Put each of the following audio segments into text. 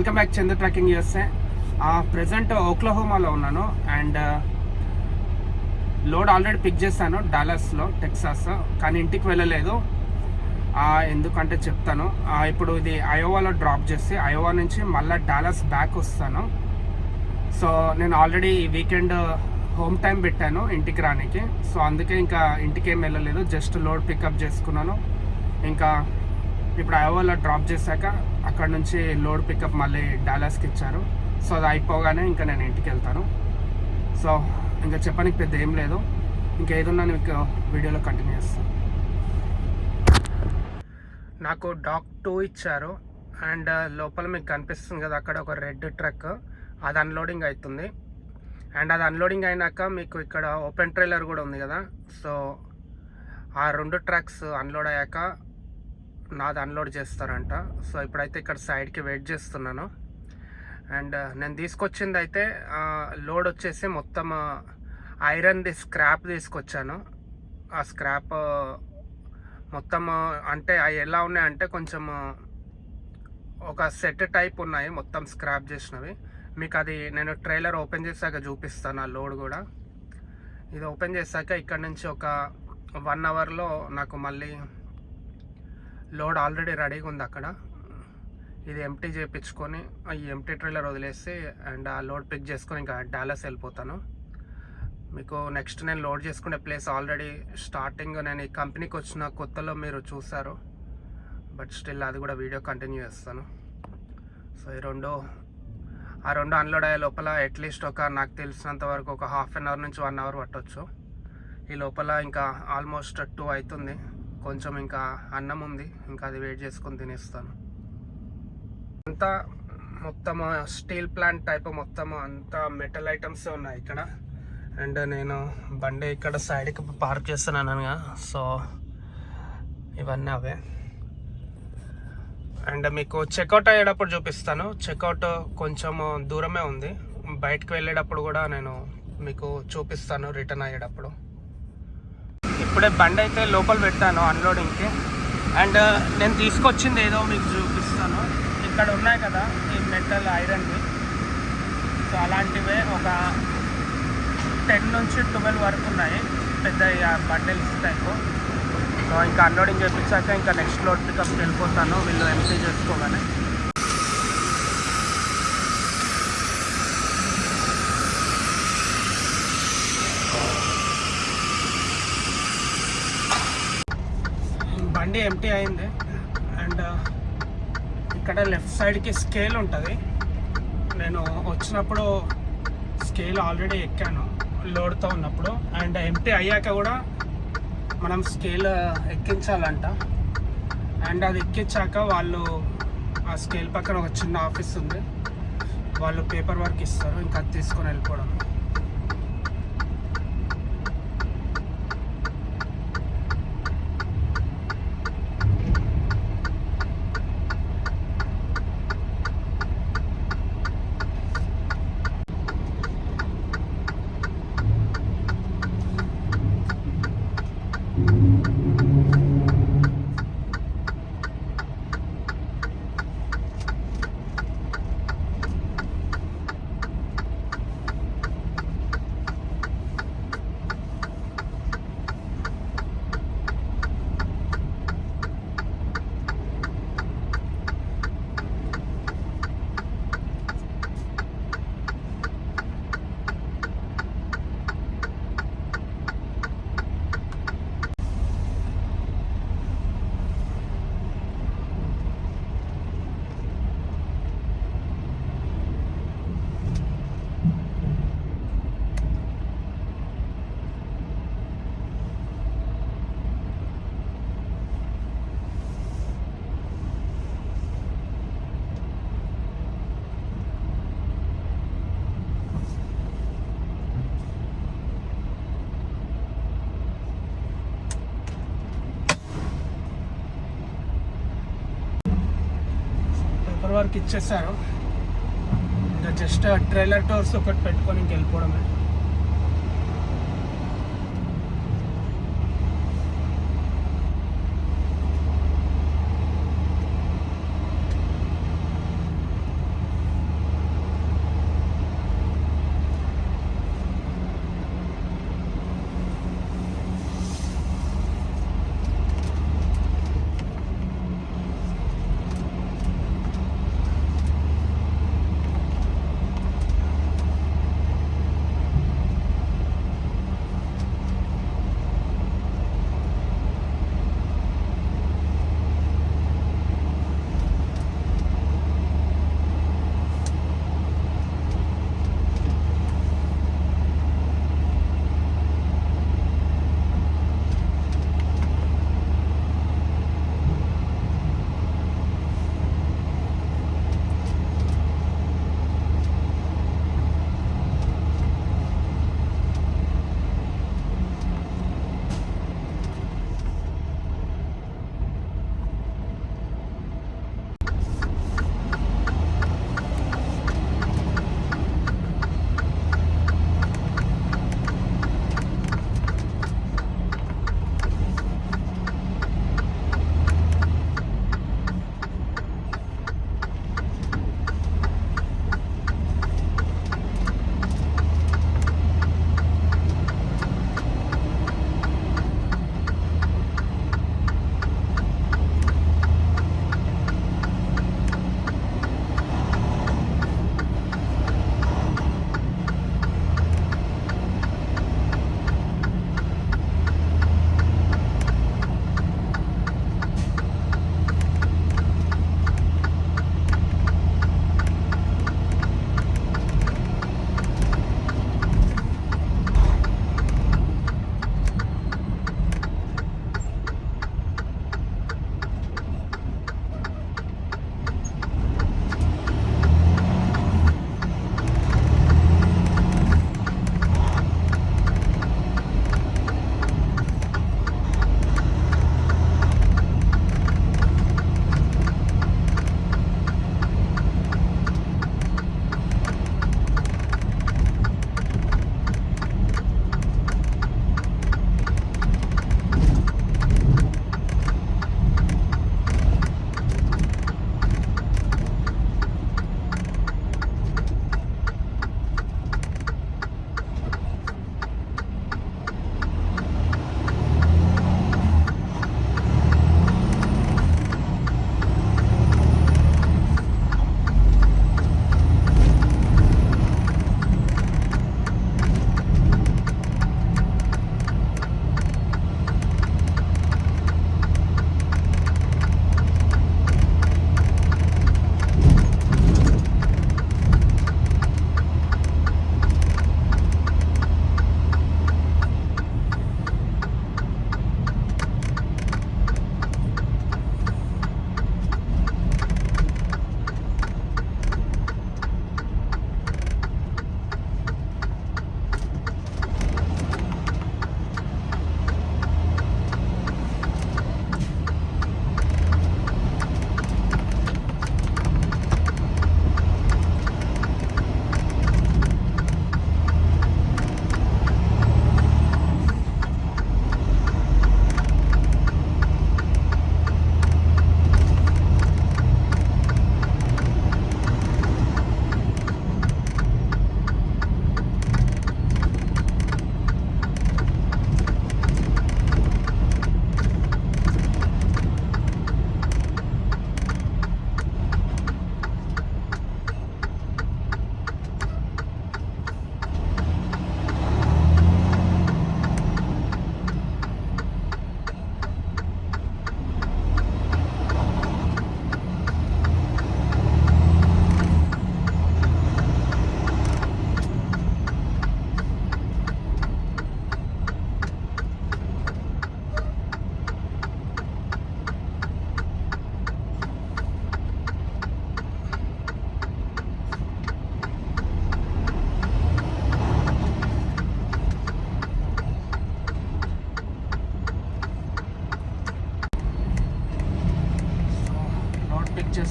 Welcome back Chandra trekking USA. Present ఓక్లహోమాలో ఉన్నాను. And load already pick చేశాను డాలస్లో Texas. కానీ ఇంటికి వెళ్ళలేదు. ఎందుకంటే చెప్తాను. ఇప్పుడు ఇది అయోవాలో డ్రాప్ చేసి అయోవా నుంచి మళ్ళీ డాలస్ బ్యాక్ వస్తాను. సో నేను ఆల్రెడీ వీకెండ్ హోమ్ టైం పెట్టాను ఇంటికి రానికి. సో అందుకే ఇంకా ఇంటికి ఏం వెళ్ళలేదు. జస్ట్ లోడ్ పికప్ చేసుకున్నాను. ఇంకా ఇప్పుడు అయోవాలో డ్రాప్ చేశాక అక్కడ నుంచి లోడ్ పికప్ మళ్ళీ డాలాస్కి ఇచ్చారు. సో అది అయిపోగానే ఇంకా నేను ఇంటికి వెళ్తాను. సో ఇంకా చెప్పడానికి పెద్ద ఏం లేదు. ఇంకా ఏదన్నా మీకు వీడియోలో కంటిన్యూ చేస్తాను. నాకు డాక్ టూ ఇచ్చారు. అండ్ లోపల మీకు కనిపిస్తుంది కదా అక్కడ ఒక రెడ్ ట్రక్. అది అన్లోడింగ్ అవుతుంది. అండ్ అది అన్లోడింగ్ అయినాక మీకు ఇక్కడ ఓపెన్ ట్రైలర్ కూడా ఉంది కదా. సో ఆ రెండు ట్రక్స్ అన్లోడ్ అయ్యాక నాది అన్లోడ్ చేస్తారంట. సో ఇప్పుడైతే ఇక్కడ సైడ్కి వెయిట్ చేస్తున్నాను. అండ్ uh, నేను తీసుకొచ్చింది అయితే uh, లోడ్ వచ్చేసి మొత్తం uh, ఐరన్ది స్క్రాప్ తీసుకొచ్చాను. ఆ స్క్రాప్ మొత్తం అంటే అవి ఎలా ఉన్నాయంటే కొంచెం ఒక సెట్ టైప్ ఉన్నాయి మొత్తం స్క్రాప్ చేసినవి. మీకు అది నేను ట్రైలర్ ఓపెన్ చేశాక చూపిస్తాను ఆ లోడ్ కూడా. ఇది ఓపెన్ చేశాక ఇక్కడ నుంచి ఒక వన్ అవర్లో నాకు మళ్ళీ లోడ్ ఆల్రెడీ రెడీగా ఉంది అక్కడ. ఇది ఎంటీ చేయించుకొని ఈ ఎంటీ ట్రైలర్ వదిలేసి అండ్ ఆ లోడ్ పిక్ చేసుకొని ఇంకా డాలస్ వెళ్ళిపోతాను. మీకు నెక్స్ట్ నేను లోడ్ చేసుకునే ప్లేస్ ఆల్రెడీ స్టార్టింగ్ నేను ఈ కంపెనీకి వచ్చిన కొత్తలో మీరు చూసారు బట్ స్టిల్ అది కూడా వీడియో కంటిన్యూ చేస్తాను. సో ఈ రెండు ఆ రెండు అన్లోడ్ అయ్యే లోపల అట్లీస్ట్ ఒక నాకు తెలిసినంత వరకు ఒక హాఫ్ అన్ అవర్ నుంచి వన్ అవర్ పట్టొచ్చు. ఈ లోపల ఇంకా ఆల్మోస్ట్ టూ అవుతుంది. కొంచెం ఇంకా అన్నం ఉంది ఇంకా అది వెయిట్ చేసుకొని తినేస్తాను. అంతా మొత్తం స్టీల్ ప్లాంట్ టైప్ మొత్తం అంతా మెటల్ ఐటమ్స్ ఉన్నాయి ఇక్కడ. అండ్ నేను బండి ఇక్కడ సైడ్కి పార్క్ చేస్తున్నాను అనగా సో ఇవన్నీ అవే. అండ్ మీకు చెక్అవుట్ అయ్యేటప్పుడు చూపిస్తాను. చెక్అవుట్ కొంచెం దూరమే ఉంది. బయటకు వెళ్ళేటప్పుడు కూడా నేను మీకు చూపిస్తాను రిటర్న్ అయ్యేటప్పుడు. ఇప్పుడే బండి అయితే లోపల పెట్టాను అన్లోడింగ్కి అండ్ uh, నేను తీసుకొచ్చింది ఏదో మీకు చూపిస్తాను. ఇక్కడ ఉన్నాయి కదా ఈ మెటల్ ఐరన్వి సో అలాంటివే ఒక టెన్ నుంచి ట్వెల్వ్ వరకు ఉన్నాయి. పెద్ద బండిల్స్ టైపు సో ఇంకా అన్లోడింగ్ చేయించాక ఇంకా నెక్స్ట్ లోడ్ పికప్కి వెళ్ళిపోతాను. వీళ్ళు ఎంసీ చేసుకోగానే. ఆల్రెడీ ఎంటీ అయింది. అండ్ uh, ఇక్కడ లెఫ్ట్ సైడ్కి స్కేల్ ఉంటుంది. నేను వచ్చినప్పుడు స్కేల్ ఆల్రెడీ ఎక్కాను లోడ్తో ఉన్నప్పుడు. అండ్ ఎంటీ అయ్యాక కూడా మనం స్కేల్ uh, ఎక్కించాలంట. అండ్ అది ఎక్కించాక వాళ్ళు ఆ స్కేల్ పక్కన ఒక చిన్న ఆఫీస్ ఉంది. వాళ్ళు పేపర్ వర్క్ ఇస్తారు ఇంకా అది తీసుకొని వెళ్ళిపోవడం పేపర్ వర్క్ ఇచ్చేసారు ఇంకా జస్ట్ ట్రైలర్ టోర్స్ ఒకటి పెట్టుకొని ఇంక వెళ్ళిపోవడమే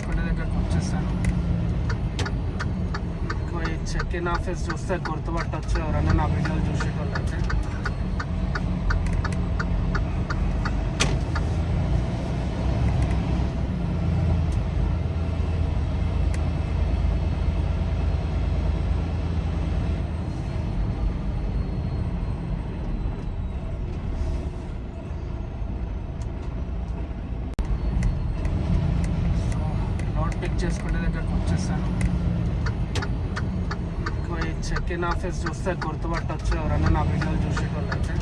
హాస్పిటల్ దగ్గరకు వచ్చేస్తాను మీకు చెక్ ఇన్ ఆఫీస్ చూస్తే గుర్తుపట్టచ్చు ఎవరన్నా నా వీడియోలు చూసేటోళ్ళు అయితే సో లోడ్ పిక్ చేసుకునే దగ్గరకు వచ్చేసాను మీకు ఈ చెక్ ఇన్ ఆఫీస్ చూస్తే గుర్తుపట్టవచ్చు ఎవరైనా నా వీడియోలు చూసేటోళ్ళు అయితే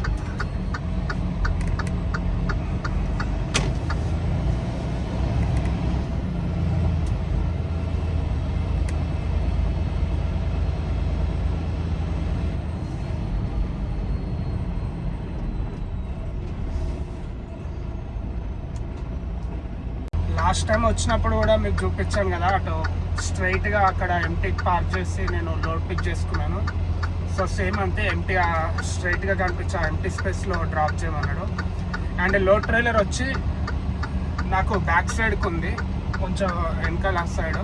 లాస్ట్ టైం వచ్చినప్పుడు కూడా మీకు చూపించాను కదా అటు స్ట్రైట్గా అక్కడ ఎంటీ పార్క్ చేసి నేను లోడ్ పిక్ చేసుకున్నాను. సో సేమ్ అంతే ఎంటీ స్ట్రైట్గా కనిపించే ఎంటీ స్పేస్లో డ్రాప్ చేయమన్నాడు. అండ్ లోడ్ ట్రైలర్ వచ్చి నాకు బ్యాక్ సైడ్కి ఉంది కొంచెం వెనకాల సైడ్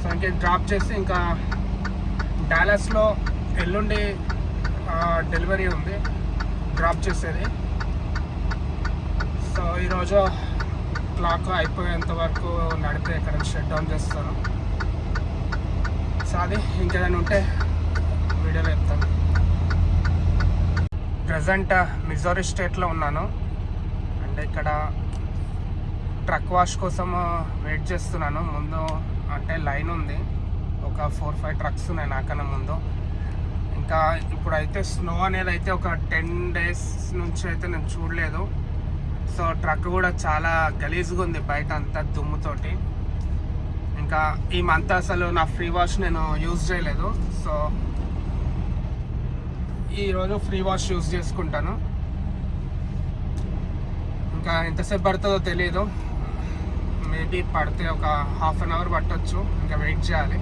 సో ఇంకే డ్రాప్ చేసి ఇంకా డాలస్లో ఎల్లుండి డెలివరీ ఉంది డ్రాప్ చేసేది. సో ఈరోజు క్లాక్ అయిపోయేంత వరకు నడిపే ఇక్కడ షట్ డౌన్ చేస్తాను. సో అది ఇంకేదైనా ఉంటే వీడియోలో చెప్తాను. ప్రజెంట్ మిజోరీ స్టేట్లో ఉన్నాను. అండ్ ఇక్కడ ట్రక్ వాష్ కోసం వెయిట్ చేస్తున్నాను. ముందు అంటే లైన్ ఉంది. ఒక ఫోర్ ఫైవ్ ట్రక్స్ ఉన్నాయి నాకన్నా ముందు. ఇంకా ఇప్పుడైతే స్నో అనేది అయితే ఒక టెన్ డేస్ నుంచి అయితే నేను చూడలేదు. సో ట్రక్ కూడా చాలా గలీజ్గా ఉంది బయట అంతా దుమ్ముతోటి. ఇంకా ఈ మంత్ అసలు నా ఫ్రీ వాష్ నేను యూజ్ చేయలేదు. సో ఈరోజు ఫ్రీ వాష్ యూజ్ చేసుకుంటాను. ఇంకా ఎంతసేపు పడుతుందో తెలియదు మేబీ పడితే ఒక హాఫ్ అన్ అవర్ పట్టొచ్చు. ఇంకా వెయిట్ చేయాలి.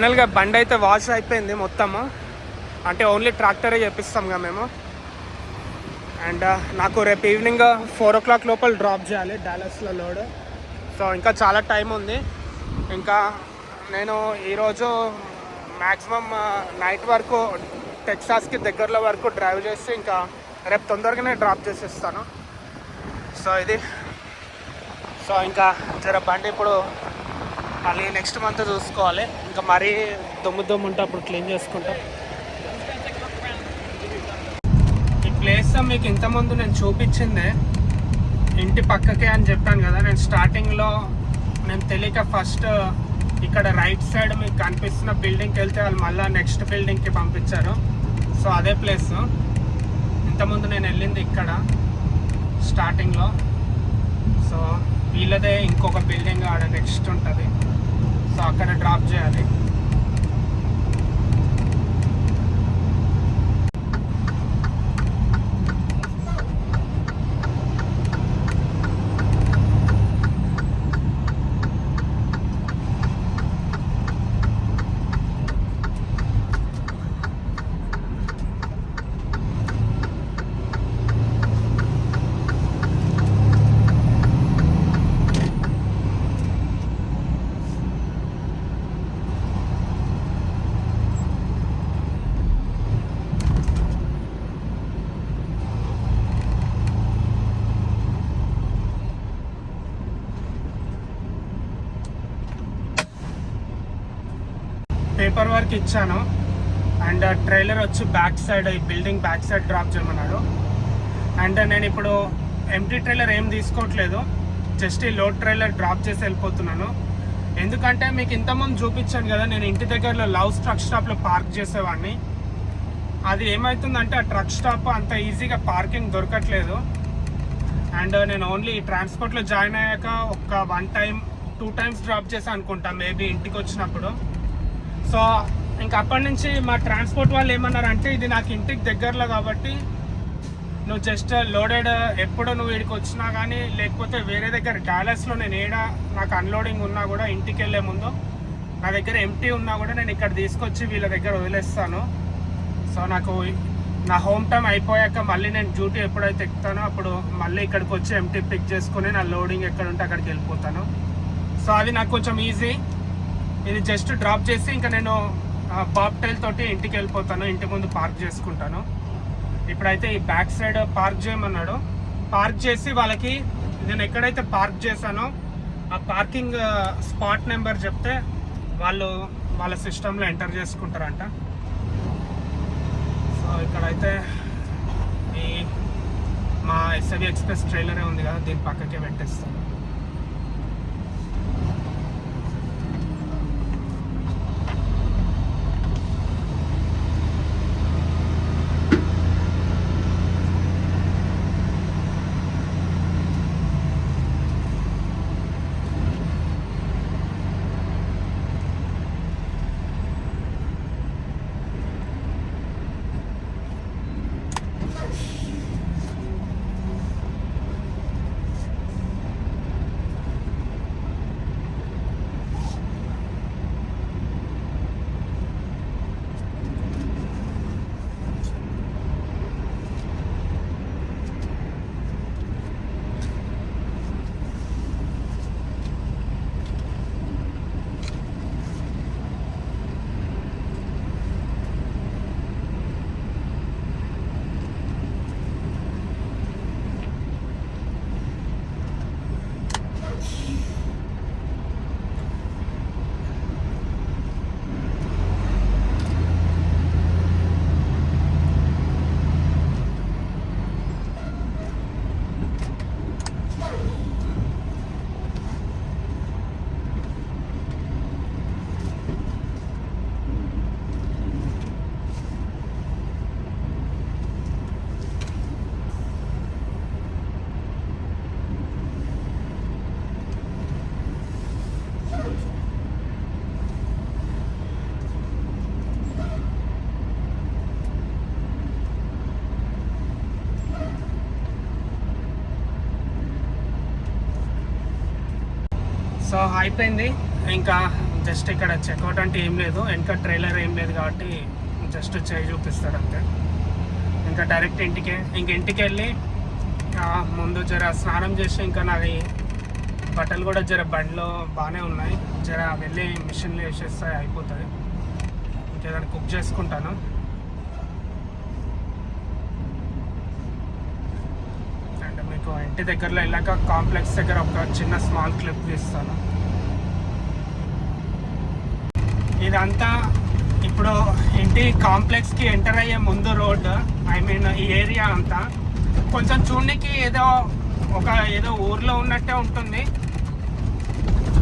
ఫైనల్గా బండి అయితే వాష్ అయిపోయింది మొత్తము. అంటే ఓన్లీ ట్రాక్టరే చేపిస్తాం మేము. అండ్ uh, నాకు రేపు ఈవినింగ్ ఫోర్ ఓ క్లాక్ లోపల డ్రాప్ చేయాలి డాలస్లో లోడ్ సో ఇంకా చాలా టైం ఉంది. ఇంకా నేను ఈరోజు మ్యాక్సిమం నైట్ uh, వరకు టెక్సాస్కి దగ్గరలో వరకు డ్రైవ్ చేసి ఇంకా రేపు తొందరగానే డ్రాప్ చేసేస్తాను. సో ఇది. సో ఇంకా జర బండి ఇప్పుడు మళ్ళీ నెక్స్ట్ మంత్ చూసుకోవాలి. ఇంకా మరీ దుమ్ము దుమ్ము ఉంటే అప్పుడు క్లీన్ చేసుకుంటాం. ఈ ప్లేస్ మీకు ఇంతకుముందు నేను చూపించిందే ఇంటి పక్కకే అని చెప్పాను కదా. నేను స్టార్టింగ్లో నేను తెలియక ఫస్ట్ ఇక్కడ రైట్ సైడ్ మీకు కనిపిస్తున్న బిల్డింగ్కి వెళ్తే వాళ్ళు మళ్ళీ నెక్స్ట్ బిల్డింగ్కి పంపించారు. సో అదే ప్లేస్ ఇంతకుముందు నేను వెళ్ళింది ఇక్కడ స్టార్టింగ్లో సో వీళ్ళదే ఇంకొక బిల్డింగ్ ఆడ నెక్స్ట్ ఉంటుంది. అక్కడ డ్రాప్ చేయాలి పేపర్ వర్క్ ఇచ్చాను. అండ్ ట్రైలర్ వచ్చి బ్యాక్ సైడ్ ఈ బిల్డింగ్ బ్యాక్ సైడ్ డ్రాప్ చేయమన్నాడు. అండ్ నేను ఇప్పుడు ఎంటీ ట్రైలర్ ఏం తీసుకోవట్లేదు. జస్ట్ ఈ లోడ్ ట్రైలర్ డ్రాప్ చేసి వెళ్ళిపోతున్నాను. ఎందుకంటే మీకు ఇంతకుముందు చూపించాను కదా నేను ఇంటి దగ్గరలో లవ్ ట్రక్ స్టాప్లో పార్క్ చేసేవాడిని. అది ఏమవుతుందంటే ఆ ట్రక్ స్టాప్ అంత ఈజీగా పార్కింగ్ దొరకట్లేదు. అండ్ నేను ఓన్లీ ట్రాన్స్పోర్ట్లో జాయిన్ అయ్యాక ఒక one time two times drop చేశాను అనుకుంటా మేబీ ఇంటికి వచ్చినప్పుడు. సో ఇంకా అప్పటి నుంచి మా ట్రాన్స్పోర్ట్ వాళ్ళు ఏమన్నారంటే ఇది నాకు ఇంటికి దగ్గరలో కాబట్టి నువ్వు జస్ట్ లోడెడ్ ఎప్పుడు నువ్వు ఇక్కడికి వచ్చినా కానీ లేకపోతే వేరే దగ్గర డాలర్స్లో నేను ఏడ నాకు అన్లోడింగ్ ఉన్నా కూడా ఇంటికి వెళ్ళే ముందు నా దగ్గర ఎంటీ ఉన్నా కూడా నేను ఇక్కడ తీసుకొచ్చి వీళ్ళ దగ్గర వదిలేస్తాను. సో నాకు నా హోమ్ టైం అయిపోయాక మళ్ళీ నేను డ్యూటీ ఎప్పుడైతే ఎక్కుతానో అప్పుడు మళ్ళీ ఇక్కడికి వచ్చి ఎంటీ పిక్ చేసుకుని నా లోడింగ్ ఎక్కడ ఉంటే అక్కడికి వెళ్ళిపోతాను. సో అది నాకు కొంచెం ఈజీ ఇది జస్ట్ డ్రాప్ చేసి ఇంకా నేను బాబ్టైల్ తోటి ఇంటికి వెళ్ళిపోతాను ఇంటి ముందు పార్క్ చేసుకుంటాను. ఇప్పుడైతే ఈ బ్యాక్ సైడ్ పార్క్ చేయమన్నాడు. పార్క్ చేసి వాళ్ళకి నేను ఎక్కడైతే పార్క్ చేశానో ఆ పార్కింగ్ స్పాట్ నెంబర్ చెప్తే వాళ్ళు వాళ్ళ సిస్టంలో ఎంటర్ చేసుకుంటారంట. సో ఇక్కడైతే ఈ మా ఎస్ఎవి ఎక్స్ప్రెస్ ట్రైలరే ఉంది కదా దీని పక్కకే పెట్టేస్తాను. అయిపోయింది ఇంకా జస్ట్ ఇక్కడ చెక్అవుట్ అంటే ఏం లేదు. వెనక ట్రైలర్ ఏం లేదు కాబట్టి జస్ట్ చేయి చూపిస్తాడు అంతే. ఇంకా డైరెక్ట్ ఇంటికి ఇంక ఇంటికి వెళ్ళి ముందు జర స్నానం చేసి ఇంకా నాది బట్టలు కూడా జర బండిలో బాగానే ఉన్నాయి. జర వెళ్ళి మిషన్లో వేసేస్తే అయిపోతుంది. ఇంకేదైనా కుక్ చేసుకుంటాను. అండ్ మీకు ఇంటి దగ్గరలో వెళ్ళాక కాంప్లెక్స్ దగ్గర ఒక చిన్న స్మాల్ క్లిప్ తీస్తాను. ఇదంతా ఇప్పుడు ఇంటి కాంప్లెక్స్కి ఎంటర్ అయ్యే ముందు రోడ్ ఐ మీన్ ఈ ఏరియా అంతా. కొంచెం చూడడానికి ఏదో ఒక ఏదో ఊర్లో ఉన్నట్టే ఉంటుంది.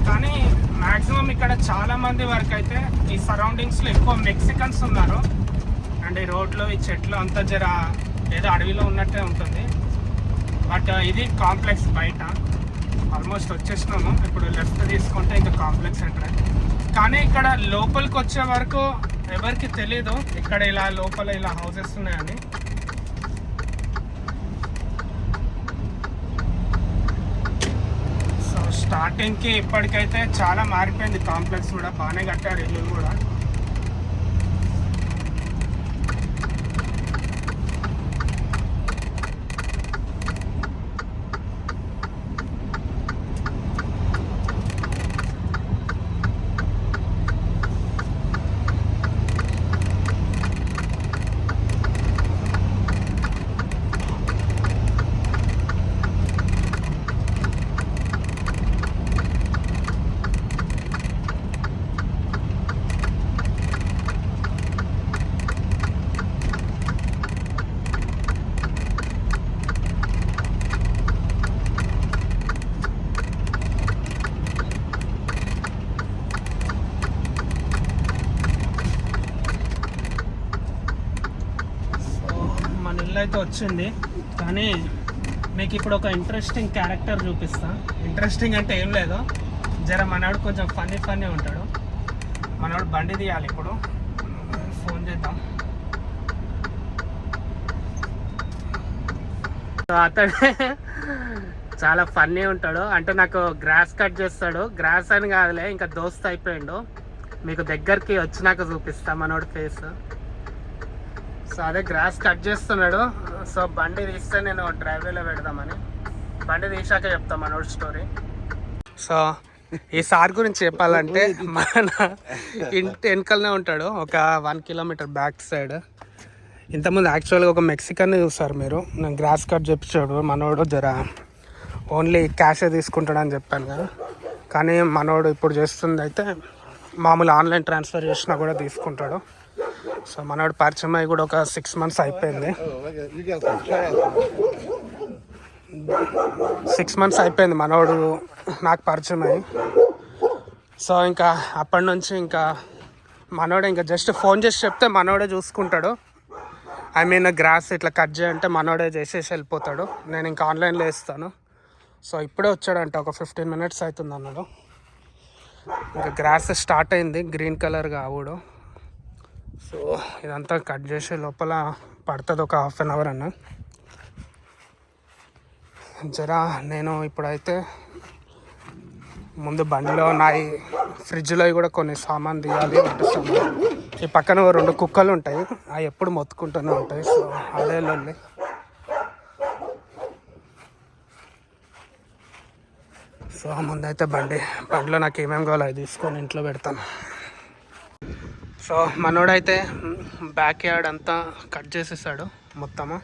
కానీ మ్యాక్సిమం ఇక్కడ చాలా మంది వరకు అయితే ఈ సరౌండింగ్స్లో ఎక్కువ మెక్సికన్స్ ఉన్నారు. అండ్ ఈ రోడ్లో ఈ చెట్లు అంతా జర ఏదో అడవిలో ఉన్నట్టే ఉంటుంది. బట్ ఇది కాంప్లెక్స్ బయట. ఆల్మోస్ట్ వచ్చేసినాము. ఇప్పుడు లెఫ్ట్ తీసుకుంటే ఇంకా కాంప్లెక్స్ ఎంటర్ కానీ ఇక్కడ లోపలికి వచ్చే వరకు ఎవరికి తెలీదు. ఇక్కడ ఇలా లోపల ఇలా హౌసెస్ ఉన్నాయని. సో స్టార్టింగ్కి ఇప్పటికైతే చాలా మారిపోయింది. కాంప్లెక్స్ కూడా బాగానే కట్టారు ఇల్లు కూడా సో అయితే వచ్చింది. కానీ మీకు ఇప్పుడు ఒక ఇంట్రెస్టింగ్ క్యారెక్టర్ చూపిస్తా. ఇంట్రెస్టింగ్ అంటే ఏం లేదు. జర మనవాడు కొంచెం ఫన్నీ ఫన్నీ ఉంటాడు. మనవాడు బండి తీయాలి ఇప్పుడు. ఫోన్ చేద్దాం. సో అతడే చాలా ఫన్నీ ఉంటాడు. అంటే నాకు గ్రాస్ కట్ చేస్తాడు. గ్రాస్ అని కాదులే ఇంకా దోస్త్ అయిపోయిండు. మీకు దగ్గరికి వచ్చినాక చూపిస్తా మనోడి ఫేస్ సో అదే గ్రాస్ కట్ చేస్తున్నాడు. సో బండి తీస్తే నేను డ్రైవేలో పెడదామని. బండి తీసాక చెప్తా మనోడి స్టోరీ సో ఈ సార్ గురించి చెప్పాలంటే మన ఇంటి వెనకలనే ఉంటాడు. ఒక వన్ కిలోమీటర్ బ్యాక్ సైడ్. ఇంతకుముందు యాక్చువల్గా ఒక మెక్సికన్ చూస్తారు మీరు. నేను గ్రాస్ కట్ చెప్పాడు మనోడు జర ఓన్లీ క్యాషే తీసుకుంటాడు అని చెప్పాను కదా. కానీ మనోడు ఇప్పుడు చేస్తుంది అయితే మామూలు ఆన్లైన్ ట్రాన్స్ఫర్ చేసినా కూడా తీసుకుంటాడు. సో మనవాడు పరిచయం అయ్యి కూడా ఒక సిక్స్ మంత్స్ అయిపోయింది. సిక్స్ మంత్స్ అయిపోయింది మనవాడు నాకు పరిచయం అయ్యి. సో ఇంకా అప్పటి నుంచి ఇంకా మనోడు ఇంకా జస్ట్ ఫోన్ చేసి చెప్తే మనోడే చూసుకుంటాడు. ఐ మీన్ గ్రాస్ ఇట్లా కట్ చేయంటే మనోడే చేసేసి వెళ్ళిపోతాడు. నేను ఇంకా ఆన్లైన్లో వేస్తాను. సో ఇప్పుడే వచ్చాడంట ఒక ఫిఫ్టీన్ మినిట్స్ అవుతుంది అన్నాడు. ఇంకా గ్రాస్ స్టార్ట్ అయింది గ్రీన్ కలర్గా ఆవుడు. సో ఇదంతా కట్ చేసే లోపల పడుతుంది ఒక హాఫ్ అన్ అవర్ అన్న. జరా నేను ఇప్పుడైతే ముందు బండిలో నా ఫ్రిడ్జ్లో కూడా కొన్ని సామాన్ తీయాలి వంట ఈ పక్కన రెండు కుక్కలు ఉంటాయి. అవి ఎప్పుడు మొత్తుకుంటూనే ఉంటాయి. సో అదే లొల్లి. సో ముందైతే బండి బండిలో నాకు ఏమేమి కావాలో అవి తీసుకొని ఇంట్లో పెడతాను. సో మనోడైతే బ్యాక్ యార్డ్ అంతా కట్ చేసేసాడు మొత్తము.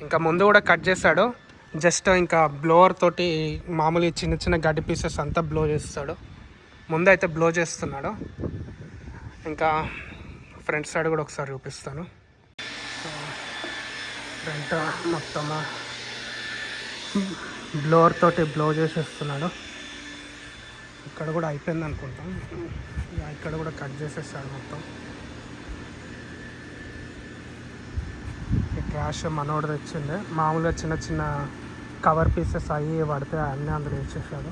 ఇంకా ముందు కూడా కట్ చేశాడు జస్ట్ ఇంకా బ్లోవర్ తోటి మామూలు చిన్న చిన్న గడ్డి పీసెస్ అంతా బ్లో చేస్తాడు. ముందు అయితే బ్లో చేస్తున్నాడు. ఇంకా ఫ్రంట్ సైడ్ కూడా ఒకసారి చూపిస్తాను. ఫ్రంట్ మొత్తం బ్లోవర్ తోటి బ్లో చేసేస్తున్నాడు. ఇక్కడ కూడా అయిపోయింది అనుకుంటాం. ఇక్కడ కూడా కట్ చేసేసాడు మొత్తం. ట్రాష్ మనోడు తెచ్చింది మామూలుగా చిన్న చిన్న కవర్ పీసెస్ అవి పడితే అన్నీ అందులో వేసేసాడు.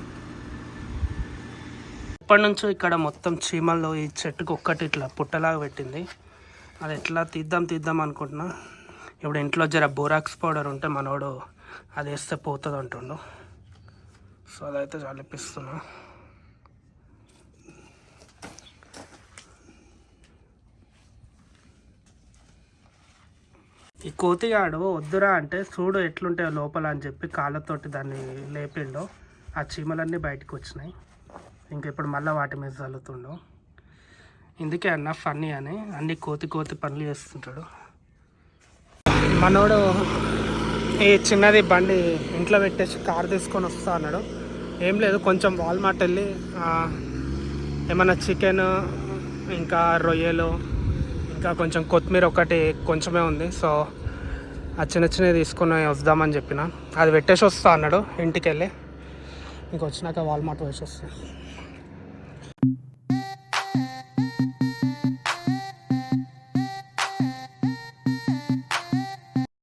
ఇప్పటి నుంచి ఇక్కడ మొత్తం చీమల్లో ఈ చెట్టుకు ఒక్కటి ఇట్లా పుట్టలాగా పెట్టింది. అది ఎట్లా తీద్దాం తీద్దాం అనుకుంటున్నా. ఇప్పుడు ఇంట్లో జర బోరాక్స్ పౌడర్ ఉంటే మనోడు అది వేస్తే పోతుంది అంటుండు సో అదైతే చలిపిస్తున్నా ఈ కోతిగాడు వద్దురా అంటే చూడు ఎట్లుంటాయో లోపల అని చెప్పి కాళ్ళతోటి దాన్ని లేపిండు. ఆ చీమలన్నీ బయటకు వచ్చినాయి. ఇంక ఇప్పుడు మళ్ళీ వాటి మీద చల్లుతుండు. ఇందుకే అన్న ఫన్నీ అని అన్ని కోతి కోతి పనులు చేస్తుంటాడు. మనోడు ఈ చిన్నది బండి ఇంట్లో పెట్టేసి కార్ తీసుకొని వస్తా అన్నాడు. ఏం లేదు కొంచెం వాల్మార్ట్ వెళ్ళి ఏమైనా ఏమన్నా చికెన్ ఇంకా రొయ్యలు ఇంకా కొంచెం కొత్తిమీర ఒకటి కొంచెమే ఉంది. సో ఆ చిన్న చిన్నవి తీసుకొని వద్దామని చెప్పిన. అది పెట్టేసి వస్తా అన్నాడు ఇంటికి వెళ్ళి ఇంక వచ్చినాక వాల్మార్ట్ వేసి వస్తాను